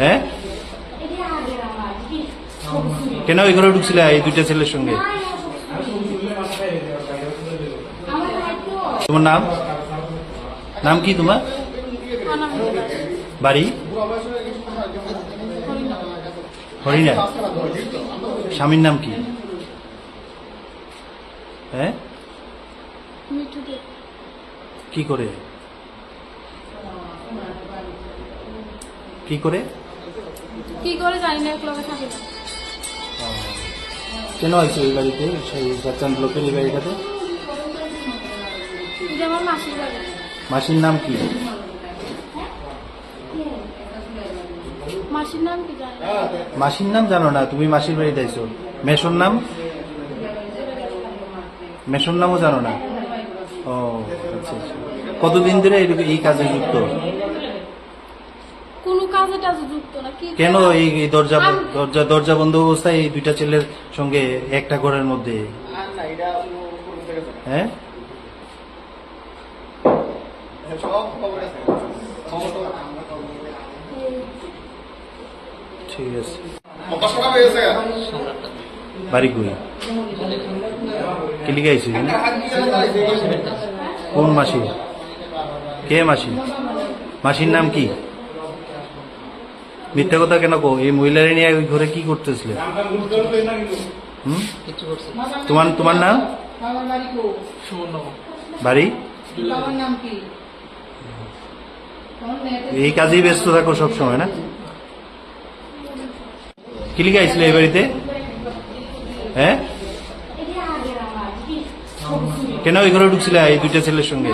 হ্যাঁ? কেন ওই ঘরে ঢুকছিলে এই দুইটা ছেলের সঙ্গে? তোমার নাম? নাম কি তোমার? বাড়ি? হরিণা। স্বামীর নাম কি? হ্যাঁ? কি করে? কি করে? কি করে জানি না থাকি না। কেন আছে এই বাড়িতে? সেই চাচান এই বাড়িটাতে? এটা আমার মাসির বাড়ি। মাসির নাম কি? মাসির নাম কি জানি না। মাসির নাম জানো না তুমি মাসির বাড়িতে আইছো। মেশোর নাম? মেশোর নামও জানো না? ও আচ্ছা আচ্ছা। কতদিন ধরে এই কাজে যুক্ত? কোনো কাজে টাজে যুক্ত না কি কেন এই এই দরজা দরজা দরজা বন্ধ অবস্থায় এই দুইটা ছেলের সঙ্গে একটা ঘরের মধ্যে? হ্যাঁ? ঠিক আছে। বাড়ি কই? কিলিকে আইসি কোন? মাসি কে মাসি মাসির নাম কি? মিথ্যা কথা কেন কো এই মহিলারে নিয়ে ওই ঘরে কি করতেছিলে? তোমার তোমার নাম? বাড়ি? এই কাজেই ব্যস্ত থাকো সব সময় না? কি লিখে এই বাড়িতে? হ্যাঁ? কেন ওই ঘরে ঢুকছিলে এই দুইটা ছেলের সঙ্গে?